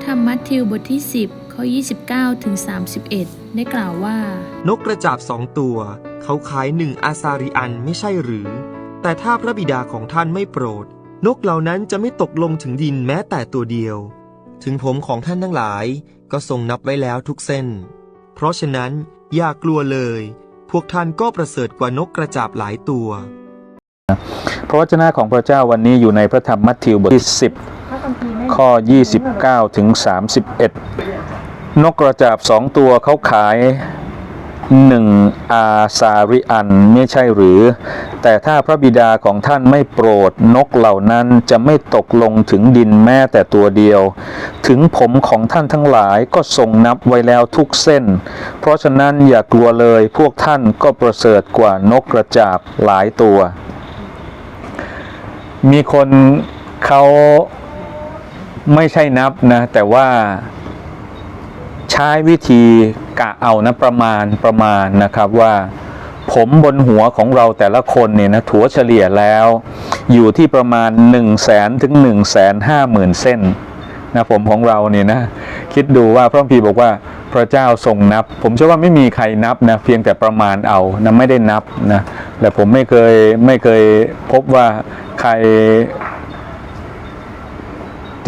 ระธรรมมัทธิวบทที่ 10 ข้อ 29 ถึง 31 ได้กล่าวว่า นกกระจาบสองตัว เขาขายหนึ่งอาซาริอันไม่ใช่หรือ แต่ถ้าพระบิดาของท่านไม่โปรด นกเหล่านั้นจะไม่ตกลงถึงดินแม้แต่ตัวเดียว ถึงผมของท่านทั้งหลายก็ทรงนับไว้แล้วทุกเส้น เพราะฉะนั้นอย่ากลัวเลย พวกท่านก็ประเสริฐกว่านกกระจาบหลายตัว พระวจนะของพระเจ้าวันนี้อยู่ในพระธรรมมัทธิวบทที่10 ข้อ 29 ถึง 31 นกกระจาบสองตัวเขาขายหนึ่งอาซาริอันไม่ใช่หรือ แต่ถ้าพระบิดาของท่านไม่โปรดนกเหล่านั้นจะไม่ตกลงถึงดินแม้แต่ตัวเดียว ถึงผมของท่านทั้งหลายก็ทรงนับไว้แล้วทุกเส้น เพราะฉะนั้นอย่ากลัวเลยพวกท่านก็ประเสริฐกว่านกกระจาบหลายตัว มีคนเขา ไม่ใช่นับนะ แต่ว่าใช้วิธีกะเอานะประมาณประมาณนะครับว่าผมบนหัวของเราแต่ละคนเนี่ยนะถัวเฉลี่ยแล้ว อยู่ที่ประมาณ 1 0 0 0 0แสนถึง 1 5 0 0 0 0 เส้นนะผมของเราเนี่ยนะคิดดูว่าพระพีบอกว่าพระเจ้าทรงนับ ผมเชื่อว่าไม่มีใครนับนะเพียงแต่ประมาณเอานะไม่ได้นับนะแต่ผมไม่เคยไม่เคยพบว่าใคร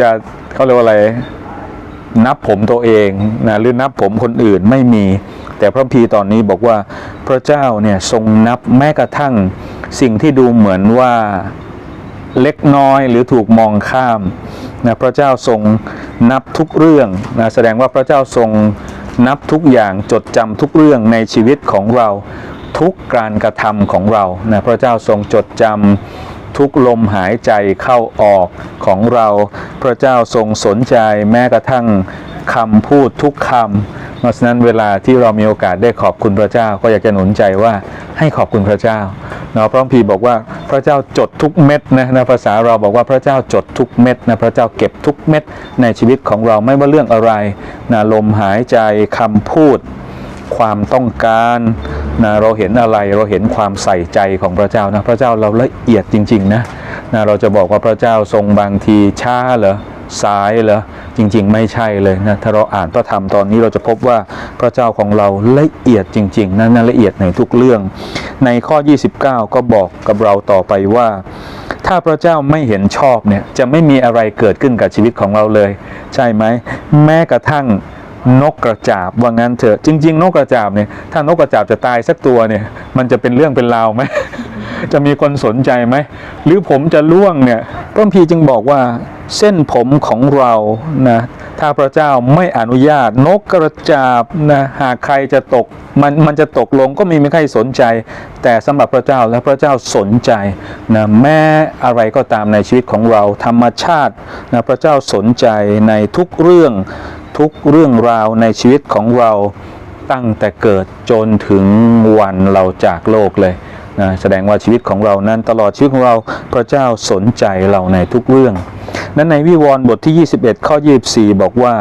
จะเขาเรียกว่าอะไร นับผมตัวเองนะหรือนับผมคนอื่นไม่มี แต่พระคัมภีตอนนี้บอกว่าพระเจ้าเนี่ยทรงนับแม้กระทั่งสิ่งที่ดูเหมือนว่าเล็กน้อยหรือถูกมองข้ามนะพระเจ้าทรงนับทุกเรื่องนะแสดงว่าพระเจ้าทรงนับทุกอย่างจดจำทุกเรื่องในชีวิตของเราทุกการกระทำของเรานะพระเจ้าทรงจดจำ ทุกลมหายใจเข้าออกของเรา พระเจ้าทรงสนใจแม้กระทั่งคำพูดทุกคำเพราะฉะนั้นเวลาที่เรามีโอกาสได้ขอบคุณพระเจ้า ก็อยากจะหนุนใจว่าให้ขอบคุณพระเจ้าเนาะพระคัมภีร์บอกว่าพระเจ้าจดทุกเม็ดนะนะภาษาเราบอกว่าพระเจ้าจดทุกเม็ดนะพระเจ้าเก็บทุกเม็ดในชีวิตของเราไม่ว่าเรื่องอะไรนะลมหายใจคำพูด ความต้องการนะเราเห็นอะไรเราเห็นความใส่ใจของพระเจ้านะพระเจ้าเราละเอียดจริง ๆ นะนะเราจะบอกว่าพระเจ้าทรงบางทีช้าเหรอสายเหรอจริง ๆ ไม่ใช่เลยนะถ้าเราอ่านพระธรรมตอนนี้เราจะพบว่าพระเจ้าของเราละเอียดจริง ๆนะนะละเอียดในทุกเรื่อง ในข้อ 29 ก็บอกกับเราต่อไปว่า ถ้าพระเจ้าไม่เห็นชอบเนี่ยจะไม่มีอะไรเกิดขึ้นกับชีวิตของเราเลย ใช่ไหมแม้กระทั่ง นกกระจาบว่างั้นเถอะจริง ๆ นกกระจาบเนี่ยถ้านกกระจาบจะตายสักตัวเนี่ยมันจะเป็นเรื่องเป็นราวไหมจะมีคนสนใจไหม หรือผมจะล่วงเนี่ยพระคัมภีร์จึงบอกว่าเส้นผมของเรานะถ้าพระเจ้าไม่อนุญาตนกกระจาบนะหากใครจะตกมันมันจะตกลงก็มีไมมีใครสนใจ แต่สำหรับพระเจ้าและพระเจ้าสนใจนะแม้อะไรก็ตามในชีวิตของเราธรรมชาตินะพระเจ้าสนใจในทุกเรื่อง ทุกเรื่องราวในชีวิตของเราตั้งแต่เกิดจนถึงวันเราจากโลกเลยนะแสดงว่าชีวิตของเรานั้นตลอดชีวิตของเราพระเจ้าสนใจเราในทุกเรื่อง นั้นในวิวรณ์บทที่ 21 ข้อ 24 บอกว่า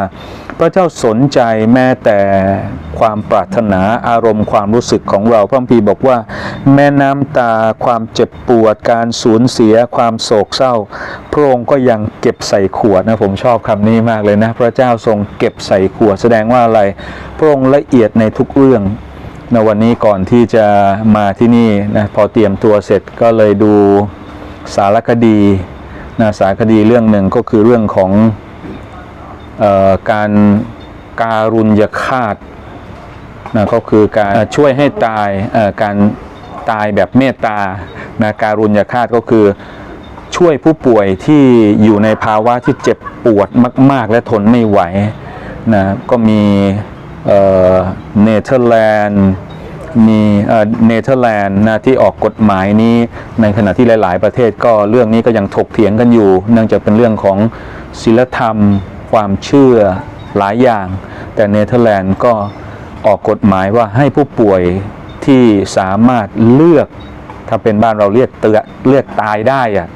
ระเจ้าสนใจแม้แต่ความปรารถนาอารมณ์ความรู้สึกของเราพระคัมภีร์บอกว่า แม่น้ำตาความเจ็บปวดการสูญเสียความโศกเศร้า พระองค์ก็ยังเก็บใส่ขวดนะผมชอบคำนี้มากเลยนะ พระเจ้าทรงเก็บใส่ขวดแสดงว่าอะไร พระองค์ละเอียดในทุกเรื่องในวันนี้ก่อนที่จะมาที่นี่นะพอเตรียมตัวเสร็จก็เลยดูสารคดีนะสารคดีเรื่องหนึ่งก็คือเรื่องของ การการุญยฆาตนะก็คือการช่วยให้ตายการตายแบบเมตตานะการุญยฆาตก็คือช่วยผู้ป่วยที่อยู่ในภาวะที่เจ็บปวดมาก ๆ และทนไม่ไหวนะก็มีเนเธอร์แลนด์มีเอ่อเนเธอร์แลนด์นะที่ออกกฎหมายนี้ในขณะที่หลาย ๆ ประเทศก็เรื่องนี้ก็ยังถกเถียงกันอยู่ เนื่องจากเป็นเรื่องของศีลธรรม ความเชื่อหลายอย่าง แต่เนเธอร์แลนด์ก็ออกกฎหมายว่าให้ผู้ป่วยที่สามารถเลือก ถ้าเป็นบ้านเราเรียกเตือเลือกตายได้อะ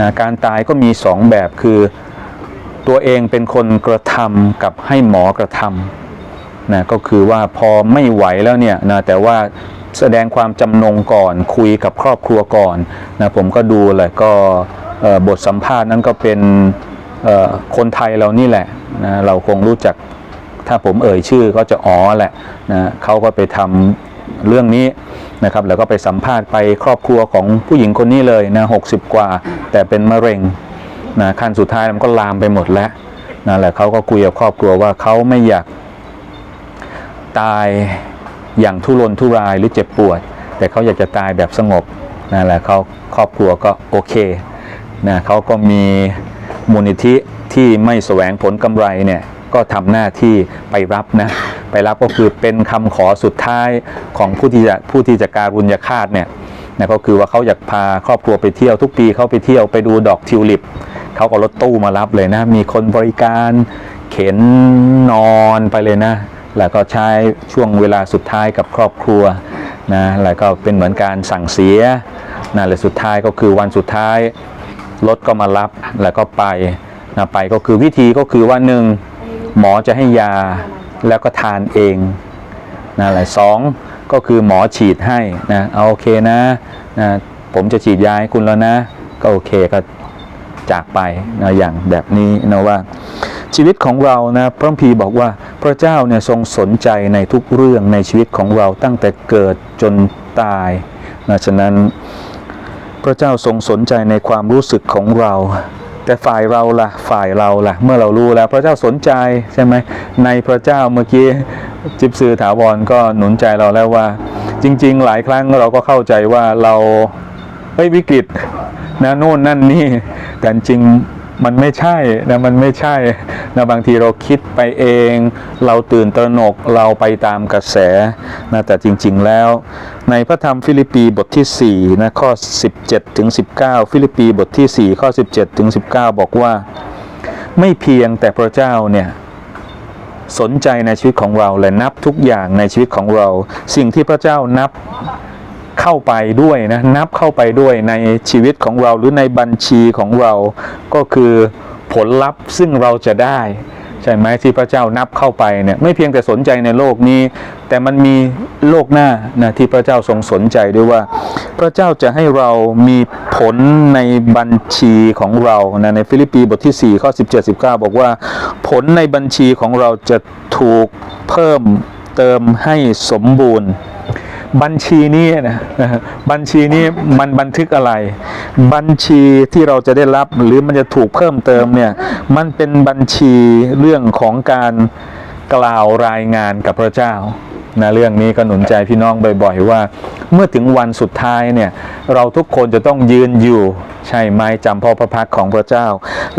นะการตายก็มีสองแบบคือตัวเองเป็นคนกระทำกับให้หมอกระทำนะก็คือว่าพอไม่ไหวแล้วเนี่ยนะแต่ว่าแสดงความจำนงก่อนคุยกับครอบครัวก่อนนะผมก็ดูเลยก็บทสัมภาษณ์นั้นก็เป็น คนไทยเรานี่แหละนะเราคงรู้จักถ้าผมเอ่ยชื่อก็จะอ๋อแหละนะเขาก็ไปทำเรื่องนี้นะครับแล้วก็ไปสัมภาษณ์ไปครอบครัวของผู้หญิงคนนี้เลยนะหกกว่า แต่เป็นมะเร็งนะขั้นสุดท้ายมันก็ลามไปหมดแล้วนะแหละเขาก็คุยกับครอบครัวว่าเขาไม่อยากตายอย่างทุรนทุรายหรือเจ็บปวด แต่เขาอยากจะตายแบบสงบนั่นแหละเขาครอบครัวก็โอเคนะเขาก็มี มูลนิธิที่ไม่แสวงผลกำไรเนี่ยก็ทำหน้าที่ไปรับนะไปรับก็คือเป็นคำขอสุดท้ายของผู้ที่จะผู้ที่จะการุญยฆาตเนี่ยนะก็คือว่าเขาอยากพาครอบครัวไปเที่ยวทุกปีเขาไปเที่ยวไปดูดอกทิวลิปเขาก็รถตู้มารับเลยนะ มีคนบริการเข็นนอนไปเลยนะ แล้วก็ใช้ช่วงเวลาสุดท้ายกับครอบครัวนะแล้วก็เป็นเหมือนการสั่งเสียนะและสุดท้ายก็คือวันสุดท้าย รถก็มารับแล้วก็ไปนะไปก็คือวิธีก็คือว่าหนึ่งหมอจะให้ยาแล้วก็ทานเองนะหละสองก็คือหมอฉีดให้นะเอาโอเคนะนะผมจะฉีดยาให้คุณแล้วนะ ก็โอเคก็จากไปนะอย่างแบบนี้นะว่า ชีวิตของเรานะพระคัมภีบอกว่าพระเจ้าเนี่ยทรงสนใจในทุกเรื่องในชีวิตของเราตั้งแต่เกิดจนตายนะฉะนั้น พระเจ้าทรงสนใจในความรู้สึกของเรา แต่ฝ่ายเราล่ะฝ่ายเราล่ะ เมื่อเรารู้แล้ว พระเจ้าสนใจใช่ไหมในพระเจ้าเมื่อกี้จิบซือถาวรก็หนุนใจเราแล้วว่า จริง ๆ หลายครั้งเราก็เข้าใจว่าเราเฮ้ยวิกฤตนะโน่นนั่นนี่แต่จริงมันไม่ใช่นะมันไม่ใช่นะบางทีเราคิดไปเอง เราตื่นตระหนกเราไปตามกระแสนะแต่จริง ๆแล้ว ในพระธรรมฟิลิปปีบทที่4นะข้อ 17ถึง19 ฟิลิปปีบทที่ 4 ข้อ 17ถึง19 บอกว่า ไม่เพียงแต่พระเจ้าเนี่ยสนใจในชีวิตของเราและนับทุกอย่างในชีวิตของเรา สิ่งที่พระเจ้านับเข้าไปด้วยนะนับเข้าไปด้วยในชีวิตของเราหรือในบัญชีของเราก็คือผลลัพธ์ซึ่งเราจะได้ ช่ไหมที่พระเจ้านับเข้าไปเนี่ยไม่เพียงแต่สนใจในโลกนี้ แต่มันมีโลกหน้านะที่พระเจ้าทรงสนใจด้วยว่า พระเจ้าจะให้เรามีผลในบัญชีของเรานะในฟิลิปปีบทที่4ข้อ17 19 บอกว่า ผลในบัญชีของเราจะถูกเพิ่มเติมให้สมบูรณ์ บัญชีนี้นะบัญชีนี้มันบันทึกอะไร บัญชีที่เราจะได้รับหรือมันจะถูกเพิ่มเติมเนี่ยมันเป็นบัญชีเรื่องของการกล่าวรายงานกับพระเจ้านะเรื่องนี้ก็หนุนใจพี่น้องบ่อย ๆ ว่าเมื่อถึงวันสุดท้ายเนี่ยเราทุกคนจะต้องยืนอยู่ ใช่ไหมจำพ่อพระพักของพระเจ้า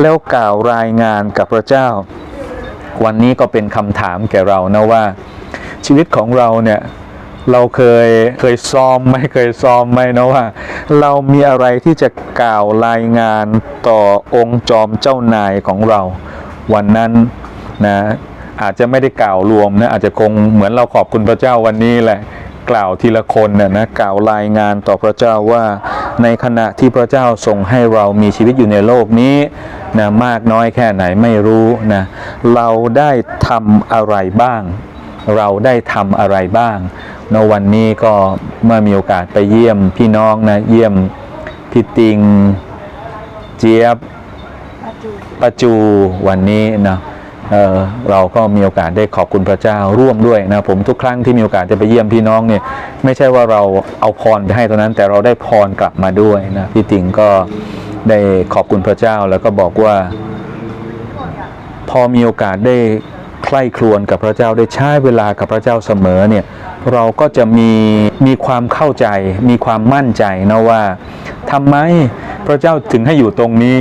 แล้วกล่าวรายงานกับพระเจ้า วันนี้ก็เป็นคำถามแก่เรานะว่า ชีวิตของเราเนี่ย เราเคยเคยซ้อมไม่เคยซ้อมไหมนะว่า เรามีอะไรที่จะกล่าวรายงานต่อองค์จอมเจ้านายของเรา วันนั้นนะอาจจะไม่ได้กล่าวรวมนะอาจจะคงเหมือนเราขอบคุณพระเจ้าวันนี้แหละกล่าวทีละคนนะนะกล่าวรายงานต่อพระเจ้าว่าในขณะที่พระเจ้าทรงให้เรามีชีวิตอยู่ในโลกนี้นะมากน้อยแค่ไหนไม่รู้นะเราได้ทำอะไรบ้าง เราได้ทำอะไรบ้างในวันนี้ก็เมื่อมีโอกาสไปเยี่ยมพี่น้องนะ เยี่ยมพี่ติง เจี๊ยบปาจูวันนี้นะเออเราก็มีโอกาสได้ขอบคุณพระเจ้าร่วมด้วยนะผมทุกครั้งที่มีโอกาสจะไปเยี่ยมพี่น้องเนี่ยไม่ใช่ว่าเราเอาพรไปให้เท่านั้น แต่เราได้พรกลับมาด้วยนะพี่ติงก็ได้ขอบคุณพระเจ้าแล้วก็บอกว่า พอมีโอกาสได้ ใคร่ครวญกับพระเจ้าได้ใช้เวลากับพระเจ้าเสมอเนี่ยเราก็จะมีมีความเข้าใจ มีความมั่นใจนะว่าทำไมพระเจ้าถึงให้อยู่ตรงนี้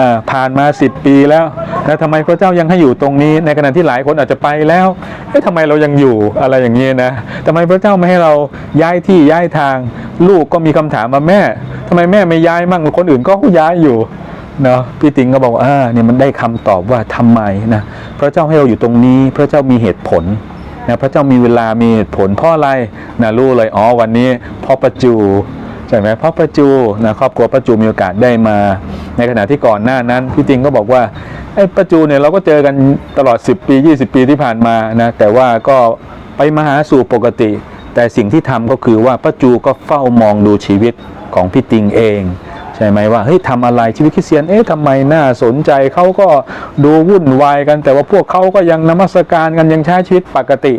อ่าผ่านมาสิบปีแล้วแล้วทำไมพระเจ้ายังให้อยู่ตรงนี้ ในขณะที่หลายคนอาจจะไปแล้วเอ๊ะทำไมเรายังอยู่อะไรอย่างนี้นะทำไมพระเจ้าไม่ให้เราย้ายที่ย้ายทาง ลูกก็มีคำถามมาแม่ทำไมแม่ไม่ย้ายมั่งคนอื่นก็ย้ายอยู่ เนาะพี่ติงก็บอกว่าเนี่ยมันได้คำตอบว่าทำไมนะพระเจ้าให้เราอยู่ตรงนี้ พระเจ้ามีเหตุผลนะพระเจ้ามีเวลามีเหตุผลเพราะอะไรนะรู้เลยอ๋อวันนี้พ่อประจูใช่ไหมพ่อประจูนะครอบครัวประจูมีโอกาสได้มา ในขณะที่ก่อนหน้านั้นพี่ติงก็บอกว่าไอ้ประจูเนี่ยเราก็เจอกันตลอด 10 ปี 20 ปีที่ผ่านมานะแต่ว่าก็ไปมาหาสู่ปกติ แต่สิ่งที่ทำก็คือว่าป้าจูก็เฝ้ามองดูชีวิตของพี่ติงเอง ช่ไหมว่าเฮ้ยทำอะไรชีวิตคริสเตียนเอ๊ะทำไมน่าสนใจเขาก็ดูวุ่นวายกัน แต่ว่าพวกเขาก็ยังนมัสการกันยังใช้ชีวิตปกติ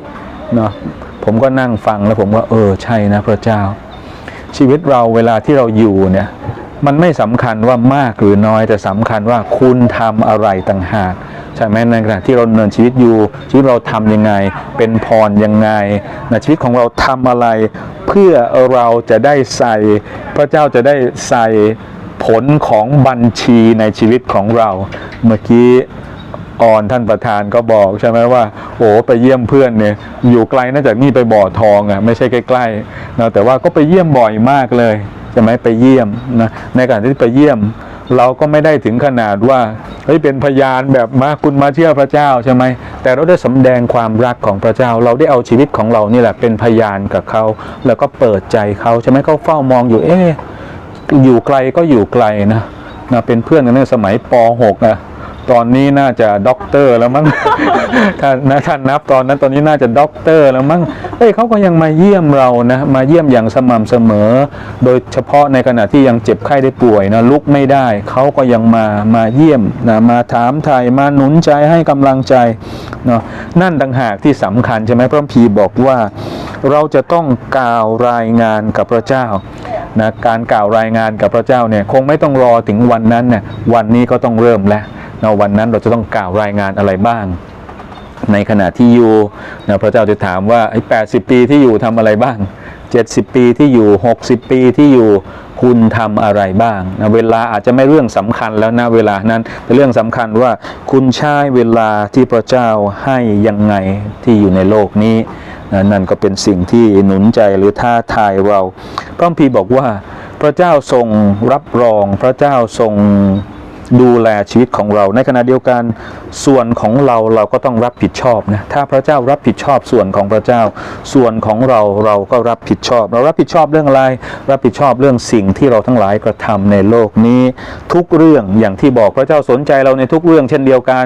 เนาะผมก็นั่งฟังแล้วผมก็เออใช่นะพระเจ้า ชีวิตเราเวลาที่เราอยู่เนี่ยมันไม่สำคัญว่ามากหรือน้อยแต่สำคัญว่าคุณทำอะไรต่างหาก ใช่ไหมในขณะที่เราดำเนินชีวิตอยู่ ชีวิตเราทำยังไง เป็นพรยังไงนะชีวิตของเราทำอะไร เพื่อเราจะได้ใส่ พระเจ้าจะได้ใส่ผลของบัญชีในชีวิตของเรา เมื่อกี้ออนท่านประธานก็บอกใช่ไหมว่า โอ้ไปเยี่ยมเพื่อนเนี่ยอยู่ไกลน่าจากนี่ไปบ่อทองอะไม่ใช่ใกล้ๆนะแต่ว่าก็ไปเยี่ยมบ่อยมากเลยใช่ไหมไปเยี่ยมนะในการที่ไปเยี่ยม เราก็ไม่ได้ถึงขนาดว่าเฮ้ยเป็นพยานแบบมาคุณมาเชื่อพระเจ้าใช่ไหมแต่เราได้สำแดงความรักของพระเจ้า เราได้เอาชีวิตของเรานี่แหละเป็นพยานกับเขา แล้วก็เปิดใจเขาใช่ไหมเขาเฝ้ามองอยู่เอ๊ะอยู่ไกลก็อยู่ไกลนะนะเป็นเพื่อนกันในสมัยป .6 อะ ตอนนี้น่าจะด็อกเตอร์แล้วมั้ง ถ้านะท่านนับตอนนั้นตอนนี้น่าจะด็อกเตอร์แล้วมั้ง เอ้ยเขาก็ยังมาเยี่ยมเรานะ มาเยี่ยมอย่างสม่ำเสมอ โดยเฉพาะในขณะที่ยังเจ็บไข้ได้ป่วยนะลุกไม่ได้ เขาก็ยังมา มาเยี่ยมนะ มาถามไทยมาหนุนใจให้กำลังใจเนาะ นั่นต่างหากที่สำคัญใช่ไหมพระคัมภีร์บอกว่า เราจะต้องกล่าวรายงานกับพระเจ้านะ การกล่าวรายงานกับพระเจ้าเนี่ยคงไม่ต้องรอถึงวันนั้นเนี่ยวันนี้ก็ต้องเริ่มแล้ว นะวันนั้นเราจะต้องกล่าวรายงานอะไรบ้าง ในขณะที่อยู่นะพระเจ้าจะถามว่าไอ้แปปีที่อยู่ทำอะไรบ้าง 70 ปีที่อยู่ 60 ปีที่อยู่คุณทำอะไรบ้างนะเวลาอาจจะไม่เรื่องสำคัญแล้วนะเวลานั้นแต่เรื่องสำคัญว่าคุณใช้เวลาที่พระเจ้าให้ยังไงที่อยู่ในโลกนี้นะนั่นก็เป็นสิ่งที่หนุนใจหรือท้าทายเราพระคัมภีบอกว่าพระเจ้าทรงรับรองพระเจ้าทรง ดูแลชีวิตของเราในขณะเดียวกันส่วนของเราเราก็ต้องรับผิดชอบนะถ้าพระเจ้ารับผิดชอบส่วนของพระเจ้า ส่วนของเราเราก็รับผิดชอบ เรารับผิดชอบเรื่องอะไรรับผิดชอบเรื่องสิ่งที่เราทั้งหลายกระทำในโลกนี้ทุกเรื่องอย่างที่บอกพระเจ้าสนใจเราในทุกเรื่องเช่นเดียวกัน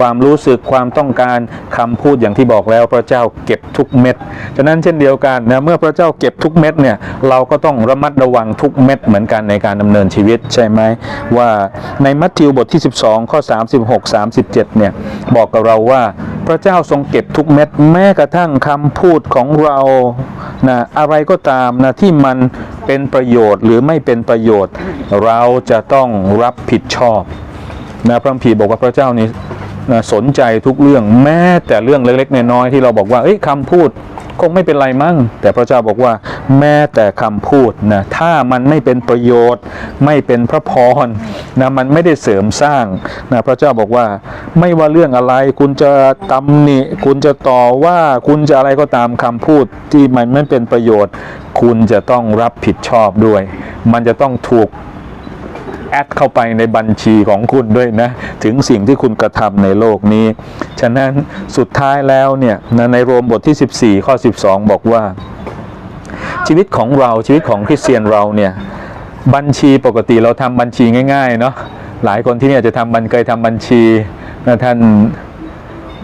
ความรู้สึกความต้องการคำพูดอย่างที่บอกแล้วพระเจ้าเก็บทุกเม็ดฉะนั้นเช่นเดียวกันนะเมื่อพระเจ้าเก็บทุกเม็ดเนี่ยเราก็ต้องระมัดระวังทุกเม็ดเหมือนกันในการดำเนินชีวิตใช่ไหมว่าในมััทธิวบทที่ 12 ข้อ 36 37 เนี่ย บอกกับเราว่าพระเจ้าทรงเก็บทุกเม็ดแม้กระทั่งคำพูดของเรานะอะไรก็ตามนะที่มันเป็นประโยชน์หรือไม่เป็นประโยชน์ เราจะต้องรับผิดชอบนะพระคัมภีบอกว่าพระเจ้านี่นะสนใจทุกเรื่องแม้แต่เรื่องเล็กๆน้อยๆที่เราบอกว่าเอ้ยคำพูด คงไม่เป็นไรมั้งแต่พระเจ้าบอกว่า แม้แต่คำพูดนะถ้ามันไม่เป็นประโยชน์ ไม่เป็นพระพรนะมันไม่ได้เสริมสร้างนะพระเจ้าบอกว่าไม่ว่าเรื่องอะไร คุณจะตำหนิ คุณจะต่อว่าคุณจะอะไรก็ตามคำพูดที่มันไม่เป็นประโยชน์ คุณจะต้องรับผิดชอบด้วย มันจะต้องถูก แอดเข้าไปในบัญชีของคุณด้วยนะ ถึงสิ่งที่คุณกระทำในโลกนี้ ฉะนั้นสุดท้ายแล้วเนี่ยในโรมบทที่ 14 ข้อ 12 บอกว่า ชีวิตของเราชีวิตของคริสเตียนเราเนี่ยบัญชีปกติเราทำบัญชีง่ายๆเนาะหลายคนที่เนี่ยจะทำบัญเคยทำบัญชีนะท่าน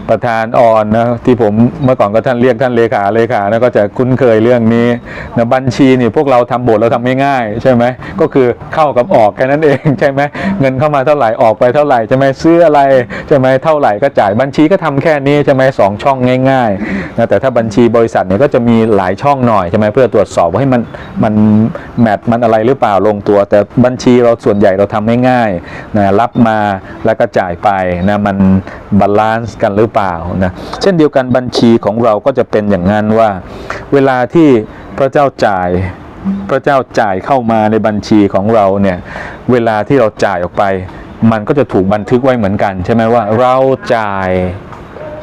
ประธานอ่อนนะที่ผมเมื่อก่อนก็ท่านเรียกท่านเลขาเลขานะก็จะคุ้นเคยเรื่องนี้นะบัญชีนี่พวกเราทำบทเราทำง่ายๆใช่ไหมก็คือเข้ากับออกแค่นั้นเองใช่ไหมเงินเข้ามาเท่าไหร่ออกไปเท่าไหร่ใช่ไหมซื้ออะไรใช่ไหมเท่าไหร่ก็จ่ายบัญชีก็ทำแค่นี้ใช่ไหมสองช่องง่ายๆนะแต่ถ้าบัญชีบริษัทเนี่ยก็จะมีหลายช่องหน่อยใช่ไหมเพื่อตรวจสอบว่าให้มันมันแมทมันอะไรหรือเปล่าลงตัว แต่บัญชีเราส่วนใหญ่เราทำง่ายๆนะรับมาแล้วก็จ่ายไปนะมันบาลานซ์กันหรือเปล่านะเช่นเดียวกันบัญชีของเราก็จะเป็นอย่างนั้นว่า เวลาที่พระเจ้าจ่ายพระเจ้าจ่ายเข้ามาในบัญชีของเราเนี่ยเวลาที่เราจ่ายออกไป มันก็จะถูกบันทึกไว้เหมือนกัน ใช่ไหมว่าเราจ่าย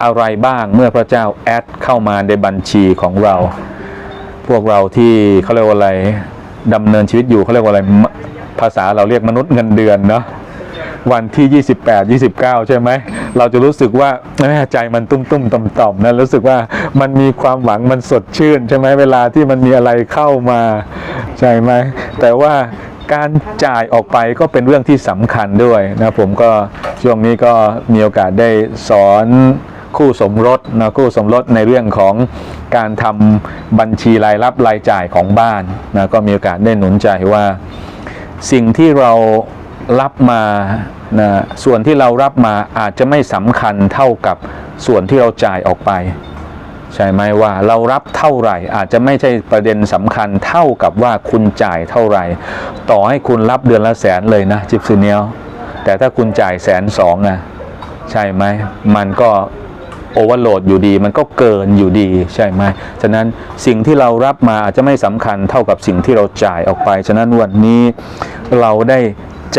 อะไรบ้างเมื่อพระเจ้าแอดเข้ามาในบัญชีของเรา พวกเราที่เขาเรียกว่าอะไรดำเนินชีวิตอยู่เขาเรียกว่าอะไรภาษาเราเรียกมนุษย์เงินเดือนเนาะวันที่ 28 29 ใช่ไหม เราจะรู้สึกว่าใจมันตุ้มตุ้มต่อมต่อมๆนะรู้สึกว่ามันมีความหวังมันสดชื่น ใช่ไหมเวลาที่มันมีอะไรเข้ามาใช่ไหมแต่ว่าการจ่ายออกไปก็เป็นเรื่องที่สำคัญด้วยนะผมก็ช่วงนี้ก็มีโอกาสได้สอนคู่สมรสนะคู่สมรสในเรื่องของการทำบัญชีรายรับรายจ่ายของบ้านนะก็มีโอกาสได้หนุนใจว่า สิ่งที่เรา รับมานะส่วนที่เรารับมาอาจจะไม่สำคัญเท่ากับส่วนที่เราจ่ายออกไป ใช่ไหมว่าเรารับเท่าไหร่ อาจจะไม่ใช่ประเด็นสำคัญเท่ากับว่าคุณจ่ายเท่าไหร่ ต่อให้คุณรับเดือนละแสนเลยนะจิบซูเนียลแต่ถ้าคุณจ่ายแสนสองอะใช่ไหมมันก็โอเวอร์โหลดอยู่ดี มันก็เกินอยู่ดีใช่ไหมฉะนั้นสิ่งที่เรารับมาอาจจะไม่สำคัญเท่ากับสิ่งที่เราจ่ายออกไป ฉะนั้นวันนี้เราได้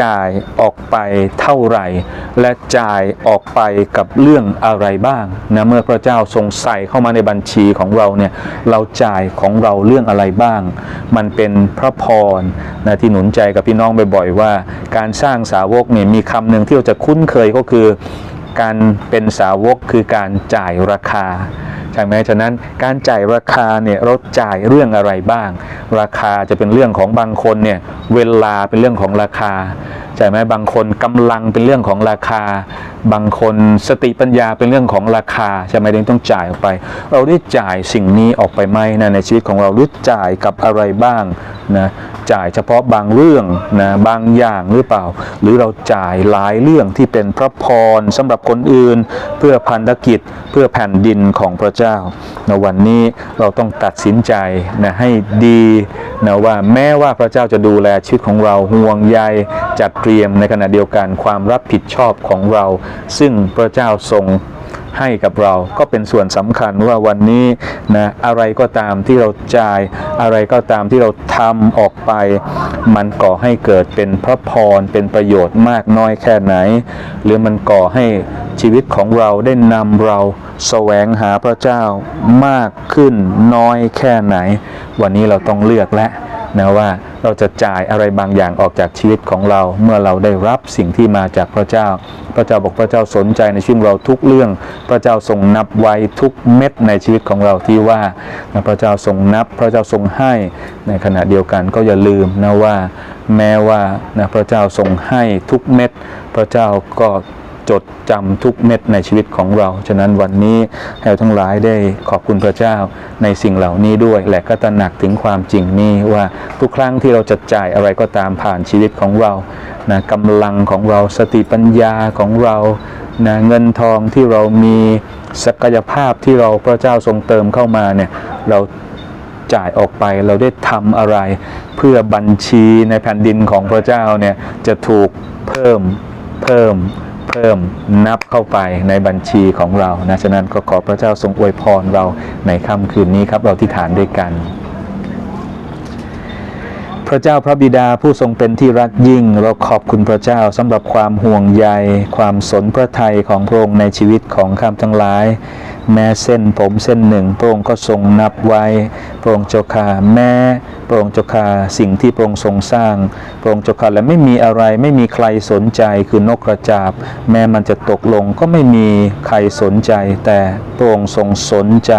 จ่ายออกไปเท่าไหร่ และจ่ายออกไปกับเรื่องอะไรบ้างนะเมื่อพระเจ้าทรงใส่เข้ามาในบัญชีของเราเนี่ยเราจ่ายของเราเรื่องอะไรบ้าง มันเป็นพระพรนะที่หนุนใจกับพี่น้องบ่อยๆว่า การสร้างสาวกเนี่ยมีคำหนึ่งที่เราจะคุ้นเคยก็คือ การเป็นสาวกคือการจ่ายราคา ใช่ไหมฉะนั้นการจ่ายราคาเนี่ยเราจ่ายเรื่องอะไรบ้าง ราคาจะเป็นเรื่องของบางคนเนี่ยเวลาเป็นเรื่องของราคา ช่ไหมบางคนกำลังเป็นเรื่องของราคา บางคนสติปัญญาเป็นเรื่องของราคาใช่ไหมเองต้องจ่ายออกไป เราได้จ่ายสิ่งนี้ออกไปไหมนะในชีวิตของเราหรือจ่ายกับอะไรบ้างนะจ่ายเฉพาะบางเรื่องนะบางอย่างหรือเปล่า หรือเราจ่ายหลายเรื่องที่เป็นพระพรสำหรับคนอื่น เพื่อพันธกิจเพื่อแผ่นดินของพระเจ้าในวันนี้เราต้องตัดสินใจนะให้ดีนะว่าแม้ว่าพระเจ้าจะดูแลชีวิตของเราห่วงใยจัดเตรียมรียมในขณะเดียวกันความรับผิดชอบของเรา ซึ่งพระเจ้าทรงให้กับเราก็เป็นส่วนสำคัญว่าวันนี้นะอะไรก็ตามที่เราจ่าย อะไรก็ตามที่เราทำออกไป มันก่อให้เกิดเป็นพระพรเป็นประโยชน์มากน้อยแค่ไหน หรือมันก่อให้ชีวิตของเราได้นำเราแสวงหาพระเจ้ามากขึ้นน้อยแค่ไหน วันนี้เราต้องเลือกและ นะว่าเราจะจ่ายอะไรบางอย่างออกจากชีวิตของเรา เมื่อเราได้รับสิ่งที่มาจากพระเจ้า พระเจ้าบอกพระเจ้าสนใจในชีวิตเราทุกเรื่อง พระเจ้าทรงนับไว้ทุกเม็ดในชีวิตของเราที่ว่าพระเจ้าทรงนับ พระเจ้าทรงให้ในขณะเดียวกันก็อย่าลืมนะว่า แม้ว่านะพระเจ้าทรงให้ทุกเม็ด พระเจ้าก็ จดจำทุกเม็ดในชีวิตของเรา ฉะนั้นวันนี้ให้เราทั้งหลายได้ขอบคุณพระเจ้าในสิ่งเหล่านี้ด้วย และก็ตระหนักถึงความจริงนี้ว่าทุกครั้งที่เราจะจ่ายอะไรก็ตามผ่านชีวิตของเรานะกำลังของเราสติปัญญาของเรานะเงินทองที่เรามีศักยภาพที่เราพระเจ้าทรงเติมเข้ามาเนี่ยเราจ่ายออกไปเราได้ทำอะไร เพื่อบัญชีในแผ่นดินของพระเจ้าเนี่ยจะถูกเพิ่มเพิ่ม เพิ่มนับเข้าไปในบัญชีของเรานะฉะนั้นก็ขอพระเจ้าทรงอวยพรเราในค่ำคืนนี้ครับเราที่ฐานด้วยกันพระเจ้าพระบิดาผู้ทรงเป็นที่รักยิ่ง เราขอบคุณพระเจ้าสำหรับความห่วงใย ความสนพระทัยของพระองค์ในชีวิตของข้ามทั้งหลาย แม้เส้นผมเส้นหนึ่ง พระองค์ก็ทรงนับไว้ พระองค์เจ้าค่าแม้พระองค์เจ้าค่าสิ่งที่พระองค์ทรงสร้าง พระองค์เจ้าค่าและไม่มีอะไรไม่มีใครสนใจคือนกกระจาบ แม้มันจะตกลงก็ไม่มีใครสนใจ แต่พระองค์ทรงสนใจ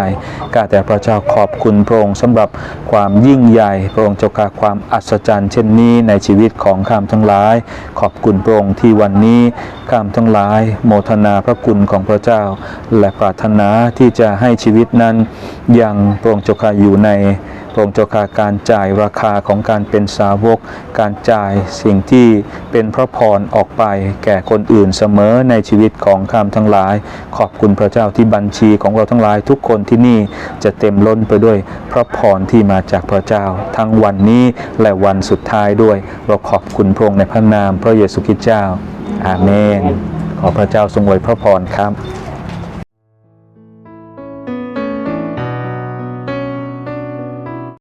ข้าแต่พระเจ้าขอบคุณพระองค์สำหรับความยิ่งใหญ่ พระองค์เจ้าค่าความอัศจรรย์ เช่นนี้ในชีวิตของข้ามทั้งหลาย ขอบคุณพระองค์ที่วันนี้ข้ามทั้งหลาย โมทนาพระคุณของพระเจ้า และปรารถนาที่จะให้ชีวิตนั้น ยังพระองค์เจ้าค่าอยู่ในพระองค์เจ้าค่าการจ่ายราคาของการเป็นสาวก การจ่ายสิ่งที่เป็นพระพรออกไป แก่คนอื่นเสมอในชีวิตของข้ามทั้งหลาย ขอบคุณพระเจ้าที่บัญชีของเราทั้งหลายทุกคนที่นี่จะเต็มล้นไปด้วยพระพรที่มาจากพระเจ้า ทั้งวันนี้และวันสุดท้ายด้วย เราขอบคุณพระองค์ในพระนามพระเยซูคริสต์เจ้าอาเมนขอพระเจ้าทรงอวยพระพรครับ